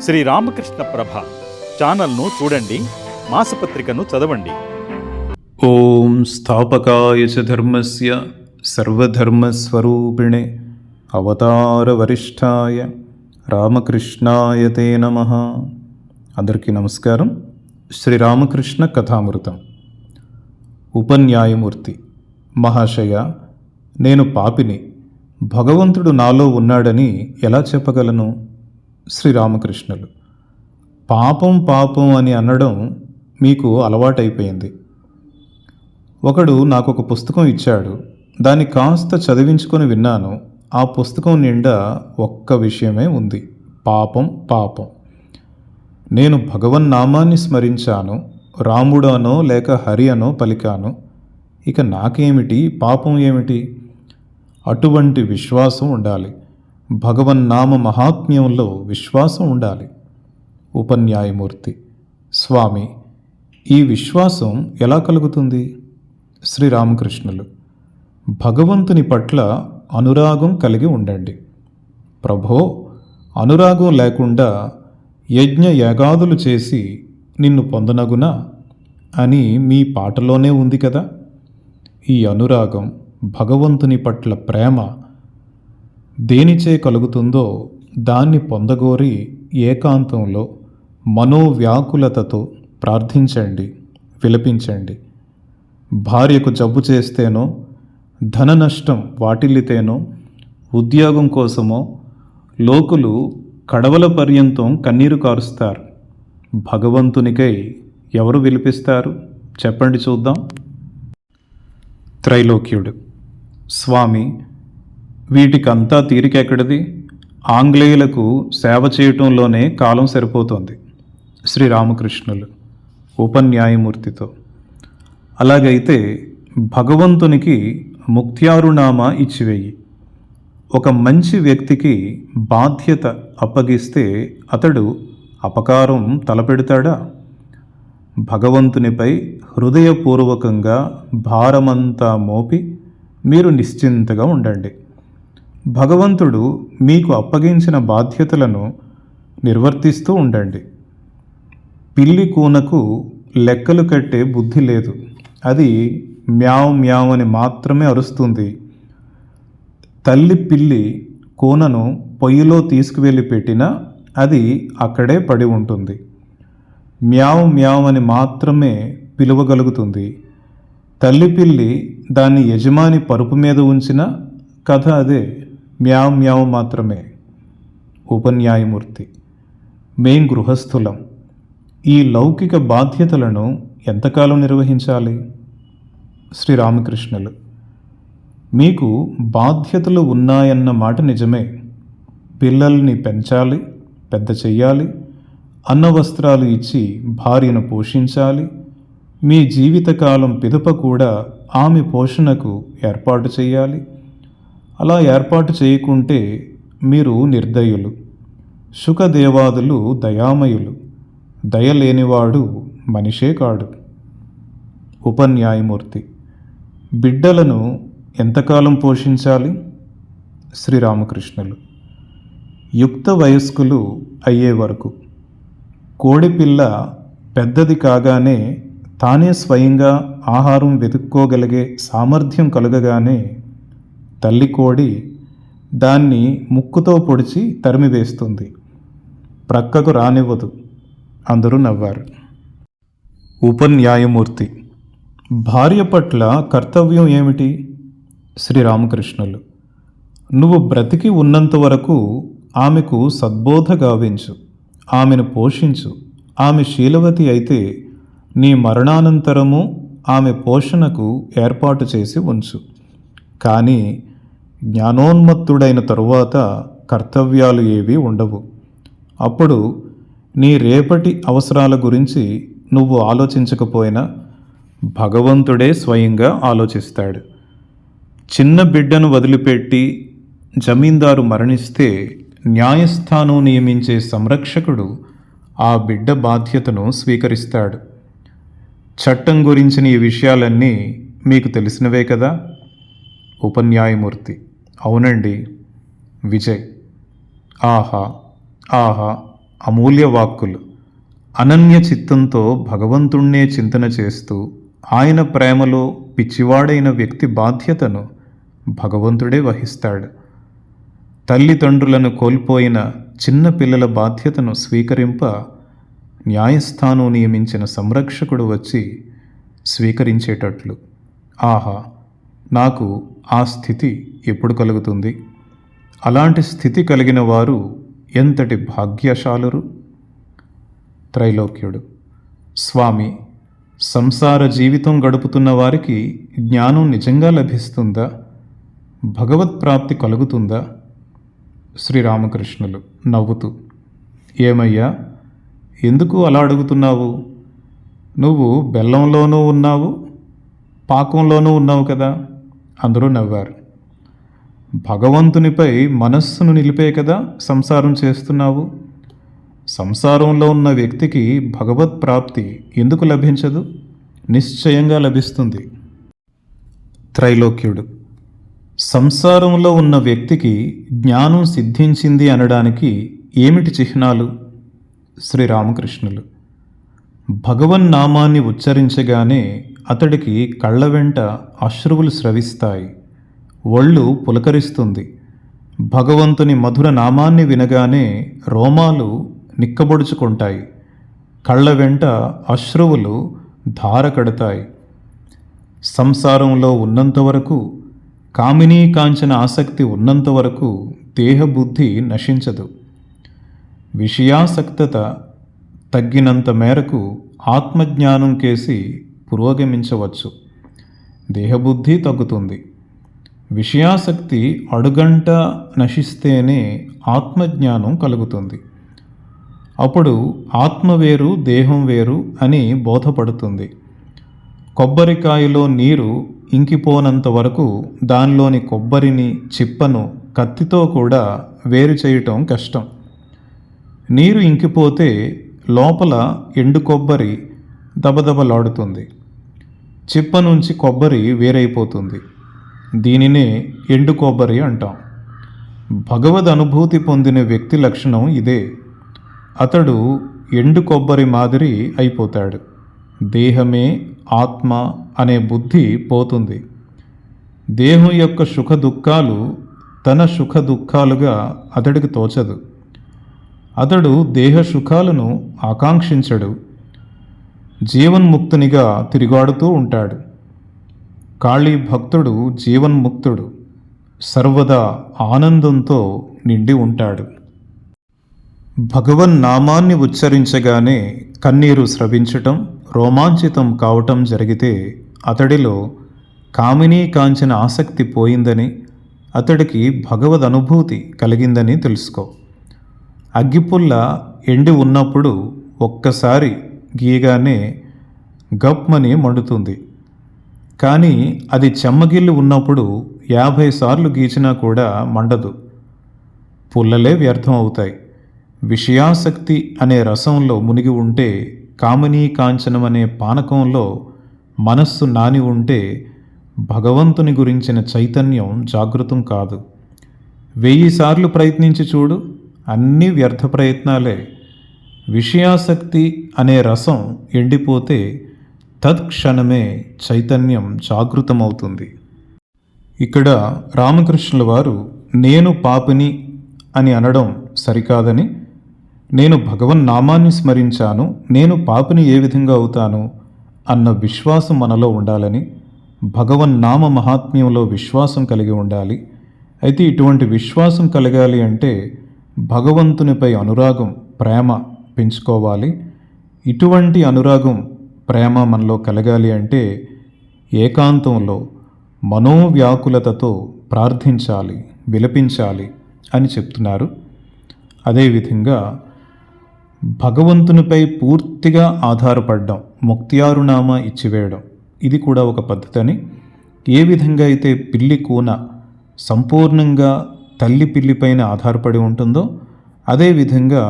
శ్రీ రామకృష్ణ ప్రభ ఛానల్ను చూడండి మాసపత్రికను చదవండి. ఓం స్థాపకాయ ధర్మస్య సర్వధర్మస్వరూపిణే అవతార వరిష్టాయ రామకృష్ణాయ తే నమ. అందరికీ నమస్కారం. శ్రీరామకృష్ణ కథామృతం. ఉపన్యాయమూర్తి మహాశయ నేను పాపిని. భగవంతుడు నాలో ఉన్నాడని ఎలా చెప్పగలను? శ్రీరామకృష్ణులు. పాపం పాపం అని అనడం మీకు అలవాటైపోయింది. ఒకడు నాకు ఒక పుస్తకం ఇచ్చాడు. దాన్ని కాస్త చదివించుకొని విన్నాను. ఆ పుస్తకం నిండా ఒక్క విషయమే ఉంది. పాపం పాపం. నేను భగవన్నామాన్ని స్మరించాను. రాముడనో లేక హరి అనో పలికాను. ఇక నాకేమిటి? పాపం ఏమిటి? అటువంటి విశ్వాసం ఉండాలి. భగవన్నామ మహాత్మ్యంలో విశ్వాసం ఉండాలి. ఉపన్యాయమూర్తి స్వామి ఈ విశ్వాసం ఎలా కలుగుతుంది? శ్రీరామకృష్ణులు భగవంతుని పట్ల అనురాగం కలిగి ఉండండి. ప్రభో అనురాగం లేకుండా యజ్ఞ యాగాదులు చేసి నిన్ను పొందనగునా? అని మీ పాటలోనే ఉంది కదా. ఈ అనురాగం భగవంతుని పట్ల ప్రేమ దేనిచే కలుగుతుందో దాన్ని పొందగోరి ఏకాంతంలో మనోవ్యాకులతతో ప్రార్థించండి విలపించండి. భార్యకు జబ్బు చేస్తేనో ధన నష్టం వాటిల్లితేనో ఉద్యోగం కోసమో లోకులు కడవల పర్యంతం కన్నీరు కారుస్తారు. భగవంతునికై ఎవరు విలిపిస్తారు? చెప్పండి చూద్దాం. త్రైలోక్యుడు. స్వామి వీటికంతా తీరికెక్కడిది ఆంగ్లేయులకు సేవ చేయటంలోనే కాలం సరిపోతుంది. శ్రీరామకృష్ణులు ఉపన్యాయమూర్తితో. అలాగైతే భగవంతునికి ముక్త్యారునామా ఇచ్చివేయి. ఒక మంచి వ్యక్తికి బాధ్యత అప్పగిస్తే అతడు అపకారం తలపెడతాడా? భగవంతునిపై హృదయపూర్వకంగా భారమంతా మోపి మీరు నిశ్చింతగా ఉండండి. భగవంతుడు మీకు అప్పగించిన బాధ్యతలను నిర్వర్తిస్తూ ఉండండి. పిల్లి కూనకు లెక్కలు కట్టే బుద్ధి లేదు. అది మ్యావ్ మ్యావ్ అని మాత్రమే అరుస్తుంది. తల్లి పిల్లి కూనను పొయ్యిలో తీసుకువెళ్ళి పెట్టినా అది అక్కడే పడి ఉంటుంది. మ్యావ్ మ్యావ్ అని మాత్రమే పిలువగలుగుతుంది. తల్లి పిల్లి దాన్ని యజమాని పరుపు మీద ఉంచిన కథ అదే. మ్యావ్ మ్యావ్ మాత్రమే. ఉపన్యాయమూర్తి. మేం గృహస్థులం. ఈ లౌకిక బాధ్యతలను ఎంతకాలం నిర్వహించాలి? శ్రీరామకృష్ణులు. మీకు బాధ్యతలు ఉన్నాయన్న మాట నిజమే. పిల్లల్ని పెంచాలి పెద్ద చెయ్యాలి అన్న వస్త్రాలు ఇచ్చి భార్యను పోషించాలి మీ జీవితకాలం పిదప కూడా ఆమె పోషణకు ఏర్పాటు చేయాలి అలా ఏర్పాటు చేయకుంటే మీరు నిర్దయులు సుఖదేవాదులు దయామయులు దయలేనివాడు మనిషే కాడు. ఉపన్యాయమూర్తి. బిడ్డలను ఎంతకాలం పోషించాలి? శ్రీరామకృష్ణులు. యుక్త వయస్కులు అయ్యే వరకు. కోడిపిల్ల పెద్దది కాగానే తానే స్వయంగా ఆహారం వెతుక్కోగలిగే సామర్థ్యం కలగగానే తల్లి కోడి దాన్ని ముక్కుతో పొడిచి తరిమివేస్తుంది ప్రక్కకు రానివ్వదు. అందరూ నవ్వారు. ఉపన్యాయమూర్తి. భార్య పట్ల కర్తవ్యం ఏమిటి? శ్రీరామకృష్ణులు. నువ్వు బ్రతికి ఉన్నంత వరకు ఆమెకు సద్బోధ గావించు. ఆమెను పోషించు. ఆమె శీలవతి అయితే నీ మరణానంతరము ఆమె పోషణకు ఏర్పాటు చేసి ఉంచు. కానీ జ్ఞానోన్మత్తుడైన తరువాత కర్తవ్యాలు ఏవీ ఉండవు. అప్పుడు నీ రేపటి అవసరాల గురించి నువ్వు ఆలోచించకపోయినా భగవంతుడే స్వయంగా ఆలోచిస్తాడు. చిన్న బిడ్డను వదిలిపెట్టి జమీందారు మరణిస్తే న్యాయస్థానం నియమించే సంరక్షకుడు ఆ బిడ్డ బాధ్యతను స్వీకరిస్తాడు. చట్టం గురించిన ఈ విషయాలన్నీ మీకు తెలిసినవే కదా? ఉపన్యాయమూర్తి అవునండి. విజయ్. ఆహా ఆహా అమూల్య వాక్కులు. అనన్య చిత్తంతో భగవంతుణ్ణే చింతన చేస్తూ ఆయన ప్రేమలో పిచ్చివాడైన వ్యక్తి బాధ్యతను భగవంతుడే వహిస్తాడు. తల్లిదండ్రులను కోల్పోయిన చిన్న పిల్లల బాధ్యతను స్వీకరింప న్యాయస్థానం నియమించిన సంరక్షకుడు వచ్చి స్వీకరించేటట్లు. ఆహా నాకు ఆ స్థితి ఎప్పుడు కలుగుతుంది? అలాంటి స్థితి కలిగిన వారు ఎంతటి భాగ్యశాలురు? త్రైలోక్యుడు. స్వామి సంసార జీవితం గడుపుతున్న వారికి జ్ఞానం నిజంగా లభిస్తుందా? భగవత్ ప్రాప్తి కలుగుతుందా? శ్రీరామకృష్ణులు నవ్వుతూ. ఏమయ్యా ఎందుకు అలా అడుగుతున్నావు? నువ్వు బెల్లంలోనూ ఉన్నావు పాకంలోనూ ఉన్నావు కదా? అందరూ నవ్వారు. భగవంతునిపై మనస్సును నిలిపే కదా సంసారం చేస్తున్నావు? సంసారంలో ఉన్న వ్యక్తికి భగవత్ ప్రాప్తి ఎందుకు లభించదు? నిశ్చయంగా లభిస్తుంది. త్రైలోక్యుడు సంసారంలో ఉన్న వ్యక్తికి జ్ఞానం సిద్ధించింది అనడానికి ఏమిటి చిహ్నాలు? శ్రీరామకృష్ణులు భగవన్నామాన్ని ఉచ్చరించగానే అతడికి కళ్ళ వెంట అశ్రువులు స్రవిస్తాయి. ఒళ్ళు పులకరిస్తుంది. భగవంతుని మధుర నామాన్ని వినగానే రోమాలు నిక్కబొడుచుకుంటాయి. కళ్ళ వెంట అశ్రువులు ధార కడతాయి. సంసారంలో ఉన్నంత వరకు కామినీ కాంచన ఆసక్తి ఉన్నంత వరకు దేహబుద్ధి నశించదు. విషయాసక్తత తగ్గినంత మేరకు ఆత్మజ్ఞానం కేసి పురోగమించవచ్చు. దేహబుద్ధి తగ్గుతుంది. విషయాసక్తి అడుగంట నశిస్తేనే ఆత్మజ్ఞానం కలుగుతుంది. అప్పుడు ఆత్మ వేరు దేహం వేరు అని బోధపడుతుంది. కొబ్బరికాయలో నీరు ఇంకిపోనంత వరకు దానిలోని కొబ్బరిని చిప్పను కత్తితో కూడా వేరు చేయటం కష్టం. నీరు ఇంకిపోతే లోపల ఎండు కొబ్బరి దబదబలాడుతుంది. చిప్ప నుంచి కొబ్బరి వేరైపోతుంది. దీనినే ఎండు కొబ్బరి అంటాం. భగవద్ అనుభూతి పొందిన వ్యక్తి లక్షణం ఇదే. అతడు ఎండు కొబ్బరి మాదిరి అయిపోతాడు. దేహమే ఆత్మ అనే బుద్ధి పోతుంది. దేహం యొక్క సుఖ దుఃఖాలు తన సుఖ దుఃఖాలుగా అతడికి తోచదు. అతడు దేహ సుఖాలను ఆకాంక్షించడు. జీవన్ముక్తునిగా తిరిగాడుతూ ఉంటాడు. కాళీ భక్తుడు జీవన్ముక్తుడు. సర్వదా ఆనందంతో నిండి ఉంటాడు. భగవన్ నామాన్ని ఉచ్చరించగానే కన్నీరు స్రవించటం రోమాంచితం కావటం జరిగితే అతడిలో కామినీ కాంచిన ఆసక్తి పోయిందని అతడికి భగవద్ అనుభూతి కలిగిందని తెలుసుకో. అగ్గిపుల్ల ఎండి ఉన్నప్పుడు ఒక్కసారి గీయగానే గప్మని మండుతుంది. కానీ అది చెమ్మగిల్లి ఉన్నప్పుడు యాభై సార్లు గీచినా కూడా మండదు. పుల్లలే వ్యర్థం అవుతాయి. విషయాసక్తి అనే రసంలో మునిగి ఉంటే కామినీ కాంచనం అనే పానకంలో మనస్సు నాని ఉంటే భగవంతుని గురించిన చైతన్యం జాగృతం కాదు. వెయ్యి సార్లు ప్రయత్నించి చూడు అన్నీ వ్యర్థ ప్రయత్నాలే. విషయాసక్తి అనే రసం ఎండిపోతే తత్క్షణమే చైతన్యం జాగృతమవుతుంది. ఇక్కడ రామకృష్ణుల వారు నేను పాపిని అని అనడం సరికాదని నేను భగవన్ నామాన్ని స్మరించాను నేను పాపిని ఏ విధంగా అవుతాను అన్న విశ్వాసం మనలో ఉండాలని భగవన్ నామ మహాత్మ్యంలో విశ్వాసం కలిగి ఉండాలి. అయితే ఇటువంటి విశ్వాసం కలగాలి అంటే భగవంతునిపై అనురాగం ప్రేమ పెంచుకోవాలి. ఇటువంటి అనురాగం ప్రేమ మనలో కలగాలి అంటే ఏకాంతంలో మనోవ్యాకులతతో ప్రార్థించాలి విలపించాలి అని చెప్తున్నారు. అదేవిధంగా భగవంతునిపై పూర్తిగా ఆధారపడడం ముక్తియారునామా ఇచ్చివేయడం ఇది కూడా ఒక పద్ధతి అని ఏ విధంగా అయితే పిల్లి కూన సంపూర్ణంగా తల్లి పిల్లిపైన ఆధారపడి ఉంటుందో అదేవిధంగా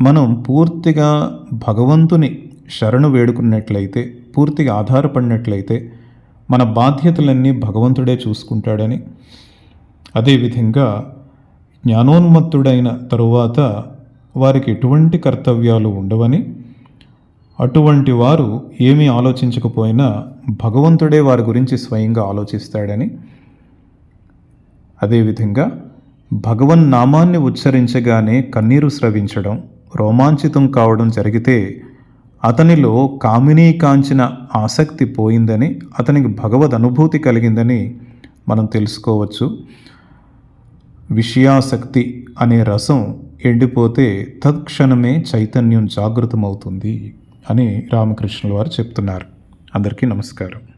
మనం పూర్తిగా భగవంతుని శరణు వేడుకున్నట్లయితే పూర్తిగా ఆధారపడినట్లయితే మన బాధ్యతలన్నీ భగవంతుడే చూసుకుంటాడని. అదేవిధంగా జ్ఞానోన్మత్తుడైన తరువాత వారికి ఎటువంటి కర్తవ్యాలు ఉండవని అటువంటి వారు ఏమీ ఆలోచించకపోయినా భగవంతుడే వారి గురించి స్వయంగా ఆలోచిస్తాడని. అదేవిధంగా భగవన్ నామాన్ని ఉచ్చరించగానే కన్నీరు స్రవించడం రోమాంచితం కావడం జరిగితే అతనిలో కామినీ కాంచిన ఆసక్తి పోయిందని అతనికి భగవద్ అనుభూతి కలిగిందని మనం తెలుసుకోవచ్చు. విషయాసక్తి అనే రసం ఎండిపోతే తత్క్షణమే చైతన్యం జాగృతమవుతుంది అని రామకృష్ణుల వారు చెప్తున్నారు. అందరికీ నమస్కారం.